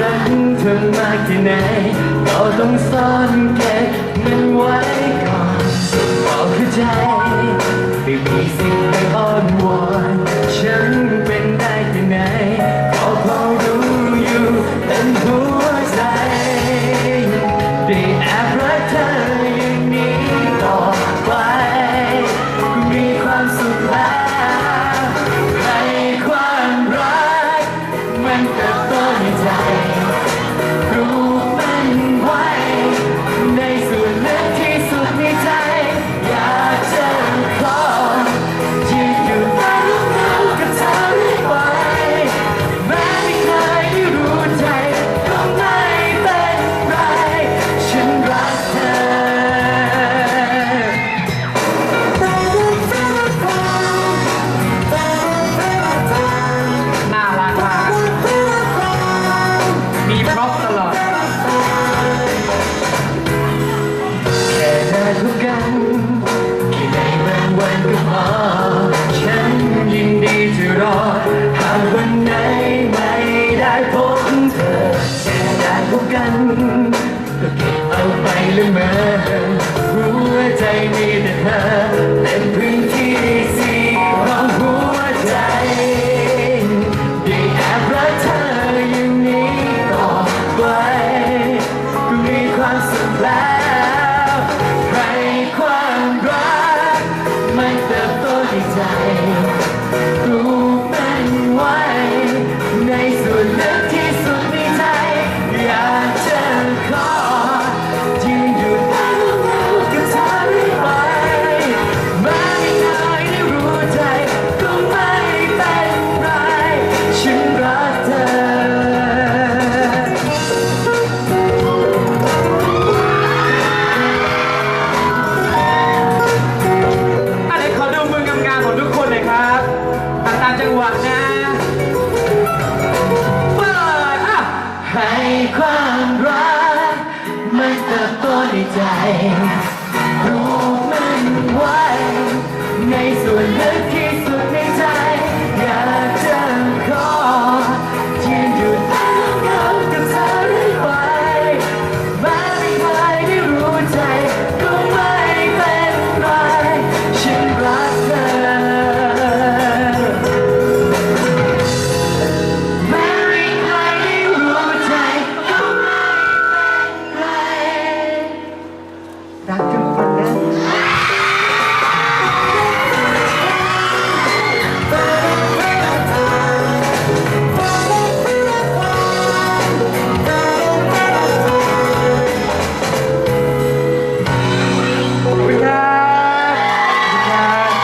รักเธอมากแค่ไหนเราต้องซ่อนแค่บมันไว้ ฉันยินดีจะรอ หากวันไหนไม่ได้พบเธอแต่ได้พบกัน ก็เก็บเอาไปละเมอรู้วใจมีแต่เธอ ใจ